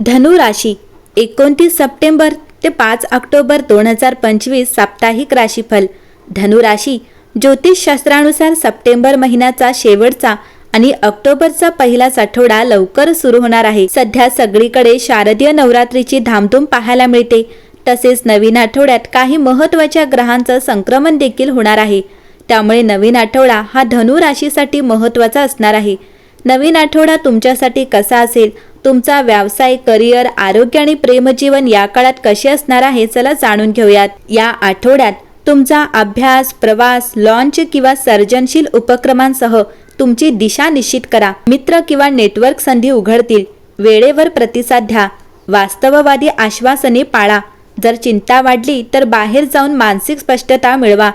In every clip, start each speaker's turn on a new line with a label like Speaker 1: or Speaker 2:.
Speaker 1: धनु राशी एकोणतीस सप्टेंबर ते पाच ऑक्टोबर दोन हजार पंचवीस साप्ताहिक राशीफल. धनु राशी ज्योतिषशास्त्रानुसार सप्टेंबर महिन्याचा शेवटचा आणि ऑक्टोबरचा पहिलाच आठवडा लवकर सुरू होणार आहे. सध्या सगळीकडे शारदीय नवरात्रीची धामधूम पाहायला मिळते. तसेच नवीन आठवड्यात काही महत्त्वाच्या ग्रहांचं संक्रमण देखील होणार आहे. त्यामुळे नवीन आठवडा हा धनु राशीसाठी महत्त्वाचा असणार आहे. नवीन आठवडा तुमच्यासाठी कसा असेल तुमचा व्यवसाय करिअर आरोग्य आणि प्रेमजीवन या काळात कसे असणार आहे चला जाणून घेऊयात. या आठवड्यात तुमचा अभ्यास प्रवास लॉन्च किंवा सर्जनशील उपक्रमांसह तुमची दिशा निश्चित करा. मित्र किंवा नेटवर्क संधी उघडतील. वेळेवर प्रतिसाद द्या. वास्तववादी आश्वासने पाळा. जर चिंता वाढली तर बाहेर जाऊन मानसिक स्पष्टता मिळवा.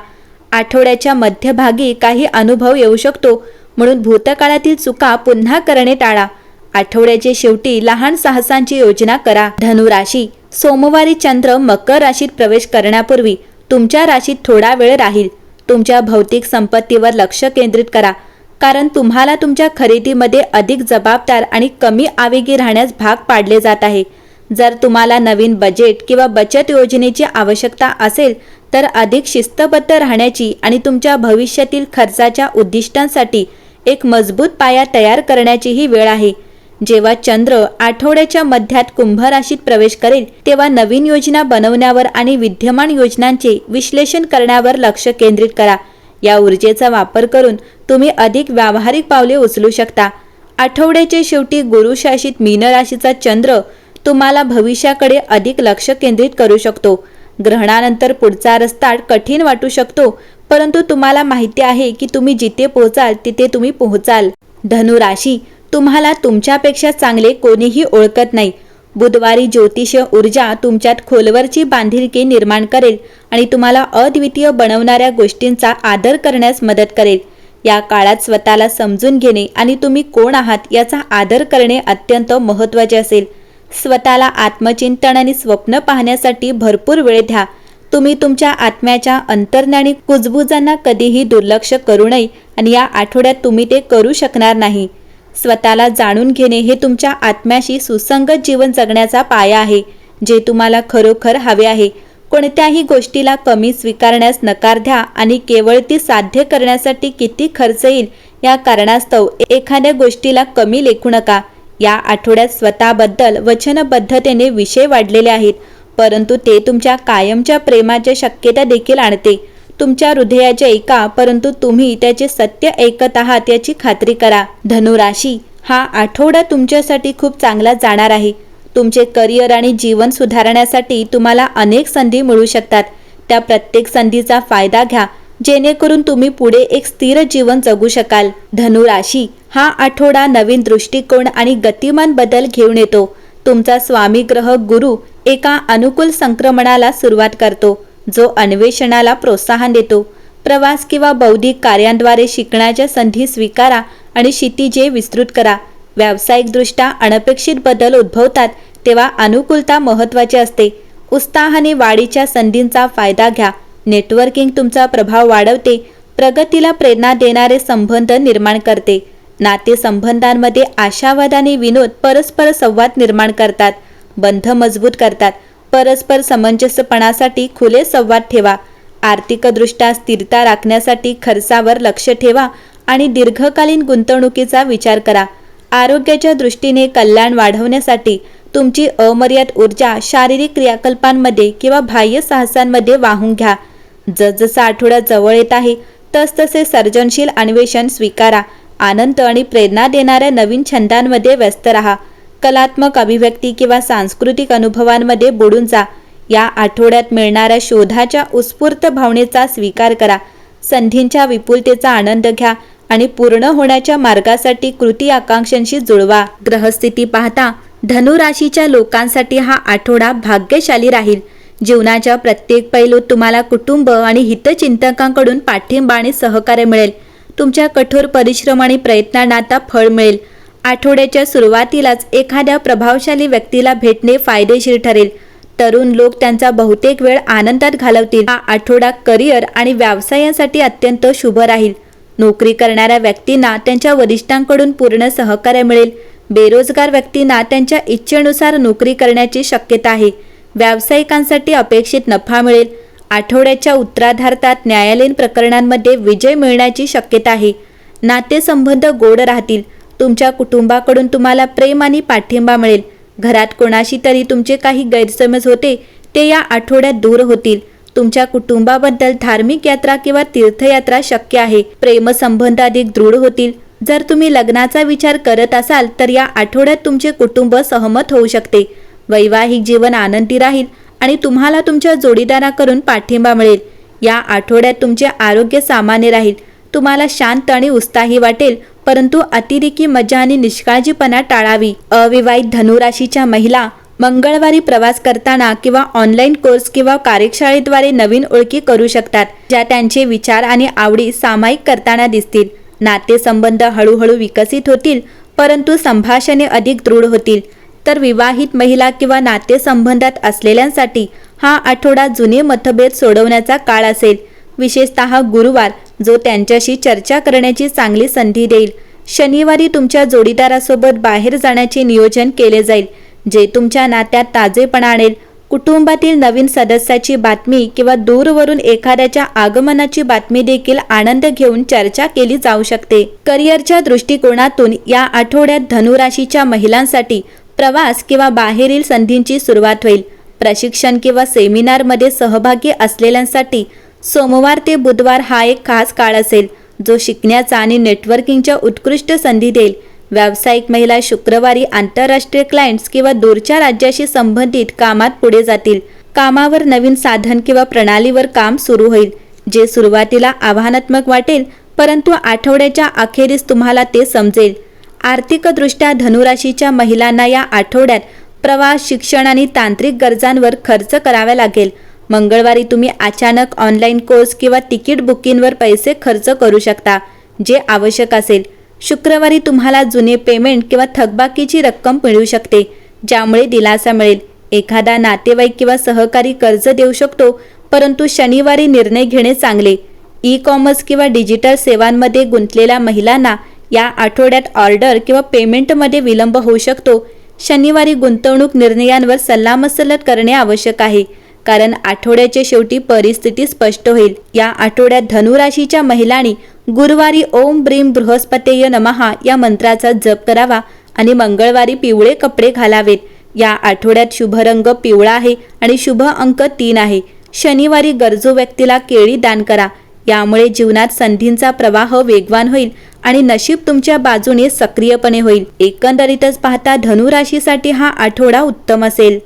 Speaker 1: आठवड्याच्या मध्यभागी काही अनुभव येऊ शकतो. म्हणून भूतकाळातील चुका पुन्हा करणे टाळा. आठवड्याच्या शेवटी लहान साहसांची योजना करा. धनुराशी सोमवारी चंद्र मकर राशीत प्रवेश करण्यापूर्वी तुमच्या राशीत थोडा वेळ राहील. तुमच्या भौतिक संपत्तीवर लक्ष केंद्रित करा. कारण तुम्हाला तुमच्या खरेदीमध्ये अधिक जबाबदार आणि कमी आवेगी राहण्यास भाग पाडले जात आहे. जर तुम्हाला नवीन बजेट किंवा बचत योजनेची आवश्यकता असेल तर अधिक शिस्तबद्ध राहण्याची आणि तुमच्या भविष्यातील खर्चाच्या उद्दिष्टांसाठी एक मजबूत पाया तयार करण्याचीही वेळ आहे. जेव्हा चंद्र आठवड्याच्या मध्यात कुंभ राशीत प्रवेश करेल तेव्हा नवीन योजना बनवण्यावर आणि विद्यमान योजनांचे विश्लेषण करण्यावर लक्ष केंद्रित करा. या ऊर्जेचा वापर करून तुम्ही अधिक व्यावहारिक पावले उचलू शकता. आठवड्याच्या शेवटी गुरुशासित मीन राशीचा चंद्र तुम्हाला भविष्याकडे अधिक लक्ष केंद्रित करू शकतो. ग्रहणानंतर पुढचा रस्ता कठीण वाटू शकतो परंतु तुम्हाला माहिती आहे की तुम्ही जिथे पोहोचाल तिथे तुम्ही पोहोचाल. धनु राशी तुम्हाला तुमच्यापेक्षा चांगले कोणीही ओळखत नाही. बुधवारी ज्योतिष ऊर्जा तुमच्यात खोलवरची बांधिलकी निर्माण करेल आणि तुम्हाला अद्वितीय बनवणाऱ्या गोष्टींचा आदर करण्यास मदत करेल. या काळात स्वतःला समजून घेणे आणि तुम्ही कोण आहात याचा आदर करणे अत्यंत महत्त्वाचे असेल. स्वतःला आत्मचिंतन आणि स्वप्न पाहण्यासाठी भरपूर वेळ द्या. तुम्ही तुमच्या आत्म्याच्या अंतर्ज्ञानी कुजबुजांना कधीही दुर्लक्ष करू नये आणि या आठवड्यात तुम्ही ते करू शकणार नाही. स्वतःला जाणून घेणे हे तुमच्या आत्म्याशी सुसंगत जीवन जगण्याचा पाया आहे जे तुम्हाला खरोखर हवे आहे. कोणत्याही गोष्टीला कमी स्वीकारण्यास नकार द्या आणि केवळ ती साध्य करण्यासाठी किती खर्च येईल या कारणास्तव एखाद्या गोष्टीला कमी लेखू नका. या आठवड्यात स्वतःबद्दल वचनबद्धतेने विषय वाढलेले आहेत परंतु ते तुमच्या कायमच्या प्रेमाच्या शक्यता देखील आणते. तुमच्या हृदयाचे ऐका परंतु तुम्ही त्याचे सत्य ऐकत आहात याची खात्री करा. धनुराशी हा आठवडा तुमच्यासाठी खूप चांगला जाणार आहे. तुमचे करिअर आणि जीवन सुधारण्यासाठी तुम्हाला अनेक संधी मिळू शकतात. त्या प्रत्येक संधीचा फायदा घ्या. जेणेकरून तुम्ही पुढे एक स्थिर जीवन जगू शकाल. धनुराशी हा आठवडा नवीन दृष्टिकोन आणि गतिमान बदल घेऊन येतो. तुमचा स्वामी ग्रह गुरु एका अनुकूल संक्रमणाला सुरुवात करतो. जो अन्वेषणाला प्रोत्साहन देतो. प्रवास किंवा बौद्धिक कार्यांद्वारे शिकण्याच्या संधी स्वीकारा आणि क्षितिजे विस्तृत करा. व्यावसायिकदृष्ट्या अनपेक्षित बदल उद्भवतात तेव्हा अनुकूलता महत्त्वाची असते. उत्साहाने वाढीच्या संधींचा फायदा घ्या. नेटवर्किंग तुमचा प्रभाव वाढवते. प्रगतीला प्रेरणा देणारे संबंध निर्माण करते. नातेसंबंधांमध्ये आशावाद आणि विनोद परस्पर संवाद निर्माण करतात. बंध मजबूत करतात. परस्पर समंजस्यपणासाठी खुले संवाद ठेवा. आर्थिकदृष्ट्या स्थिरता राखण्यासाठी खर्चावर लक्ष ठेवा आणि दीर्घकालीन गुंतवणुकीचा विचार करा. आरोग्याच्या दृष्टीने कल्याण वाढवण्यासाठी तुमची अमर्याद ऊर्जा शारीरिक क्रियाकल्पांमध्ये किंवा बाह्य साहसांमध्ये वाहून घ्या. जसजसा आठवडा जवळ येत आहे तसतसे सर्जनशील अन्वेषण स्वीकारा. आनंद आणि प्रेरणा देणाऱ्या नवीन छंदांमध्ये व्यस्त राहा. कलात्मक अभिव्यक्ती किंवा सांस्कृतिक अनुभवांमध्ये बुडून जा. या आठवड्यात मिळणाऱ्या शोधाच्या उत्स्फूर्त भावनेचा स्वीकार करा. संधींच्या विपुलतेचा आनंद घ्या आणि पूर्ण होण्याच्या मार्गासाठी कृती आकांक्षांशी जुळवा. ग्रहस्थिती पाहता धनुराशीच्या लोकांसाठी हा आठवडा भाग्यशाली राहील. जीवनाच्या प्रत्येक पैलूत तुम्हाला कुटुंब आणि हितचिंतकांकडून पाठिंबा आणि सहकार्य मिळेल. तुमच्या कठोर परिश्रम आणि प्रयत्नांना आता फळ मिळेल. आठवड्याच्या सुरुवातीलाच एखाद्या प्रभावशाली व्यक्तीला भेटणे फायदेशीर ठरेल. तरुण लोक त्यांचा बहुतेक वेळ आनंदात घालवतील. हा आठवडा करिअर आणि व्यवसायासाठी अत्यंत शुभ राहील. नोकरी करणाऱ्या व्यक्तींना त्यांच्या वरिष्ठांकडून पूर्ण सहकार्य मिळेल. बेरोजगार व्यक्तींना त्यांच्या इच्छेनुसार नोकरी करण्याची शक्यता आहे. व्यावसायिकांसाठी अपेक्षित नफा मिळेल. आठवड्याच्या उत्तराधार्तात न्यायालयीन प्रकरणांमध्ये विजय मिळण्याची शक्यता आहे. नातेसंबंध गोड राहतील. तुमच्या कुटुंबाकडून तुम्हाला प्रेम आणि पाठिंबा मिळेल. घरात कोणाशी तरी तुमचे काही गैरसमज होते ते या आठवड्यात दूर होतील. तुमच्या कुटुंबाबद्दल धार्मिक यात्रा किंवा तीर्थयात्रा शक्य आहे. प्रेमसंबंध अधिक दृढ होतील. जर तुम्ही लग्नाचा विचार करत असाल तर या आठवड्यात तुमचे कुटुंब सहमत होऊ शकते. वैवाहिक जीवन आनंदी राहील आणि तुम्हाला तुमच्या जोडीदाराकडून पाठिंबा मिळेल. या आठवड्यात तुमचे आरोग्य सामान्य राहील. तुम्हाला शांत आणि उत्साही वाटेल. परंतु अतिरेकी मजा आणि निष्काळजीपणा टाळावी. अविवाहित धनुराशीच्या महिला मंगळवारी प्रवास करताना किंवा ऑनलाईन कोर्स किंवा कार्यशाळेद्वारे नवीन ओळखी करू शकतात ज्या त्यांचे विचार आणि आवडी सामायिक करताना दिसतील. नातेसंबंध हळूहळू विकसित होतील परंतु संभाषणे अधिक दृढ होतील. तर विवाहित महिला किंवा नातेसंबंधात असलेल्यांसाठी हा आठवडा जुने मतभेद सोडवण्याचा काळ असेल. विशेषतः गुरुवार जो त्यांच्याशी चर्चा करण्याची चांगली संधी देईल. शनिवारी तुमच्या जोडीदारासोबत बाहेर जाण्याचे नियोजन केले जाईल जे तुमच्या नात्यात ताजेपणा आणेल. कुटुंबातील नवीन सदस्याची बातमी किंवा दूरवरून एखाद्याच्या आगमनाची बातमी देखील आनंद घेऊन चर्चा केली जाऊ शकते. करिअरच्या दृष्टिकोनातून या आठवड्यात धनुराशीच्या महिलांसाठी प्रवास किंवा बाहेरील संधींची सुरुवात होईल. प्रशिक्षण किंवा सेमिनारमध्ये सहभागी असलेल्यांसाठी सोमवार ते बुधवार हा एक खास काळ असेल जो शिकण्याचा आणि नेटवर्किंगच्या उत्कृष्ट संधी देईल. व्यावसायिक महिला शुक्रवारी आंतरराष्ट्रीय क्लायंट्स किंवा दूरच्या राज्याशी संबंधित कामात पुढे जातील. कामावर नवीन साधन किंवा प्रणालीवर काम सुरू होईल जे सुरुवातीला आव्हानात्मक वाटेल परंतु आठवड्याच्या अखेरीस तुम्हाला ते समजेल. आर्थिकदृष्ट्या धनुराशीच्या महिलांना या आठवड्यात प्रवास शिक्षण आणि तांत्रिक गरजांवर खर्च करावा लागेल. मंगळवारी तुम्ही अचानक ऑनलाईन कोर्स किंवा तिकीट बुकिंगवर पैसे खर्च करू शकता जे आवश्यक असेल. शुक्रवारी तुम्हाला जुने पेमेंट किंवा थकबाकीची रक्कम मिळू शकते ज्यामुळे दिलासा मिळेल. एखादा नातेवाईक किंवा सहकारी कर्ज देऊ शकतो परंतु शनिवारी निर्णय घेणे चांगले. ई कॉमर्स किंवा डिजिटल सेवांमध्ये गुंतलेल्या महिलांना या आठवड्यात ऑर्डर किंवा पेमेंटमध्ये विलंब होऊ शकतो. शनिवारी गुंतवणूक निर्णयांवर सल्लामसलत करणे आवश्यक आहे. कारण आठवड्याच्या शेवटी परिस्थिती स्पष्ट होईल. या आठवड्यात धनुराशीच्या महिलांनी गुरुवारी ओम ब्रीम बृहस्पतेय नमहा या मंत्राचा जप करावा आणि मंगळवारी पिवळे कपडे घालावेत. या आठवड्यात शुभ रंग पिवळा आहे आणि शुभ अंक तीन आहे. शनिवारी गरजू व्यक्तीला केळी दान करा. यामुळे जीवनात संधींचा प्रवाह वेगवान होईल आणि नशीब तुमच्या बाजूने सक्रियपणे होईल. एकंदरीतच पाहता धनुराशीसाठी हा आठवडा उत्तम असेल.